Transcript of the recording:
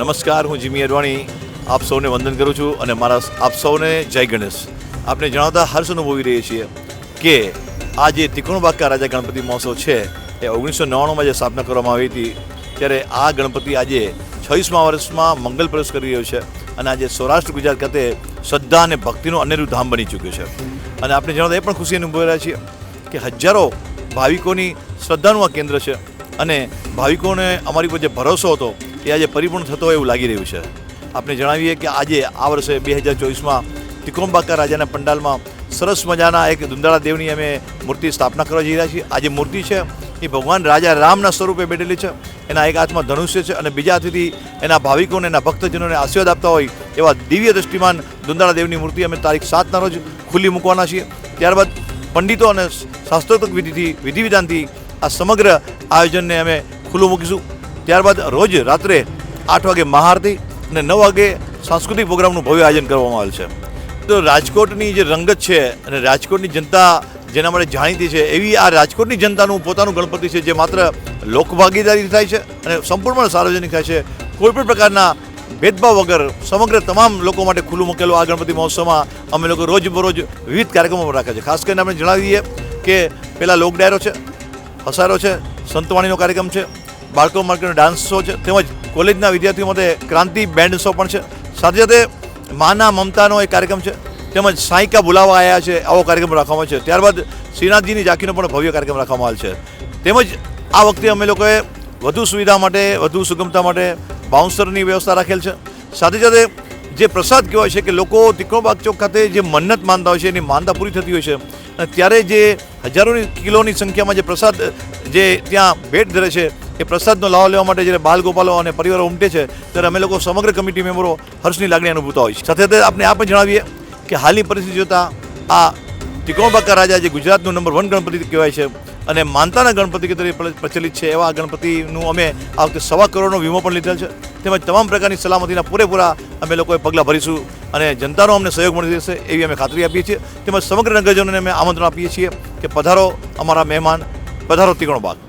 નમસ્કાર, હું જીમી અડવાણી. આપ સૌને વંદન કરું છું અને મારા આપ સૌને જય ગણેશ. આપણે જણાવતા હર્ષ અનુભવી રહીએ છીએ કે આ જે ત્રિકોણબાકા રાજા ગણપતિ મહોત્સવ છે, એ ઓગણીસો નવ્વાણુંમાં જે સ્થાપના કરવામાં આવી હતી, ત્યારે આ ગણપતિ આજે છવ્વીસમા વર્ષમાં મંગલ પ્રવેશ કરી રહ્યો છે અને આજે સૌરાષ્ટ્ર ગુજરાત ખાતે શ્રદ્ધા અને ભક્તિનું અનેરું ધામ બની ચૂક્યું છે. અને આપણે જણાવતા એ પણ ખુશી અનુભવી રહ્યા છીએ કે હજારો ભાવિકોની શ્રદ્ધાનું આ કેન્દ્ર છે અને ભાવિકોને અમારી પર જે ભરોસો હતો એ આજે પરિપૂર્ણ થતો હોય એવું લાગી રહ્યું છે. આપણે જણાવીએ કે આજે આ વર્ષે બે હજાર ચોવીસમાં તિકોમ્બાકા રાજાના પંડાલમાં સરસ મજાના એક દુંદાળા દેવની અમે મૂર્તિ સ્થાપના કરવા જઈ રહ્યા છીએ. આ જે મૂર્તિ છે, એ ભગવાન રાજા રામના સ્વરૂપે બેઠેલી છે. એના એક હાથમાં ધનુષ્ય છે અને બીજા હાથથી એના ભાવિકોને, એના ભક્તજનોને આશીર્વાદ આપતા હોય એવા દિવ્ય દ્રષ્ટિમાન દુંદાળા દેવની મૂર્તિ અમે તારીખ સાતના રોજ ખુલ્લી મૂકવાના છીએ. ત્યારબાદ પંડિતો અને શાસ્ત્રોક્ત વિધિથી વિધિ વિધાનથી આ સમગ્ર આયોજનને અમે ખુલ્લું મૂકીશું. ત્યારબાદ રોજ રાત્રે આઠ વાગે મહાઆરતી અને નવ વાગે સાંસ્કૃતિક પ્રોગ્રામનું ભવ્ય આયોજન કરવામાં આવેલ છે. તો રાજકોટની જે રંગત છે અને રાજકોટની જનતા જેના માટે જાણીતી છે, એવી આ રાજકોટની જનતાનું પોતાનું ગણપતિ છે જે માત્ર લોકભાગીદારી થાય છે અને સંપૂર્ણ સાર્વજનિક થાય છે. કોઈપણ પ્રકારના ભેદભાવ વગર સમગ્ર તમામ લોકો માટે ખુલ્લું મૂકેલો આ ગણપતિ મહોત્સવમાં અમે લોકો રોજબરોજ વિવિધ કાર્યક્રમો રાખે છે. ખાસ કરીને આપણે જણાવી દઈએ કે પહેલાં લોક ડાયરો છે, હસારો છે, સંતવાણીનો કાર્યક્રમ છે બાળકો માટેનો ડાન્સ શો છે. તેમજ કોલેજના વિદ્યાર્થીઓ માટે ક્રાંતિ બેન્ડ શો પણ છે. સાથે સાથે માના મમતાનો એક કાર્યક્રમ છે. તેમજ સાયકા બોલાવા આવ્યા છે. આવો કાર્યક્રમ રાખવામાં છે. ત્યારબાદ શ્રીનાથજીની ઝાંખીનો પણ ભવ્ય કાર્યક્રમ રાખવામાં આવેલ છે. તેમજ આ વખતે અમે લોકોએ વધુ સુવિધા માટે, વધુ સુગમતા માટે બાઉન્સરની વ્યવસ્થા રાખેલ છે. સાથે સાથે જે પ્રસાદ કહેવાય છે કે લોકો તિકોબાગ ચોક ખાતે જે મન્નત માનતા હોય છે, એની માનતા પૂરી થતી હોય છે. અને ત્યારે જે હજારોની કિલોની સંખ્યામાં જે પ્રસાદ, જે ત્યાં ભેટ ધરે છે એ પ્રસાદનો લાભ લેવા માટે જ્યારે બાલ ગોપાલો અને પરિવારો ઉમટે છે, ત્યારે અમે લોકો સમગ્ર કમિટી મેમ્બરો હર્ષની લાગણી અનુભવતા હોય છે સાથે સાથે આપણે આ પણ જણાવીએ કે હાલની પરિસ્થિતિ જોતાં આ તિકોબાકા રાજા જે ગુજરાતનું નંબર વન ગણપતિ કહેવાય છે અને માનતાના ગણપતિ કે તરીકે પ્રચલિત છે, એવા ગણપતિનું અમે આ વખતે સવા કરોડનો વીમો પણ લીધેલ છે. તેમજ તમામ પ્રકારની સલામતીના પૂરેપૂરા અમે લોકોએ પગલાં ભરીશું અને જનતાનો અમને સહયોગ મળી રહેશે એવી અમે ખાતરી આપીએ છીએ. તેમજ સમગ્ર નગરજનોને અમે આમંત્રણ આપીએ છીએ કે પધારો અમારા મહેમાન, પધારો તિકોણો બાગ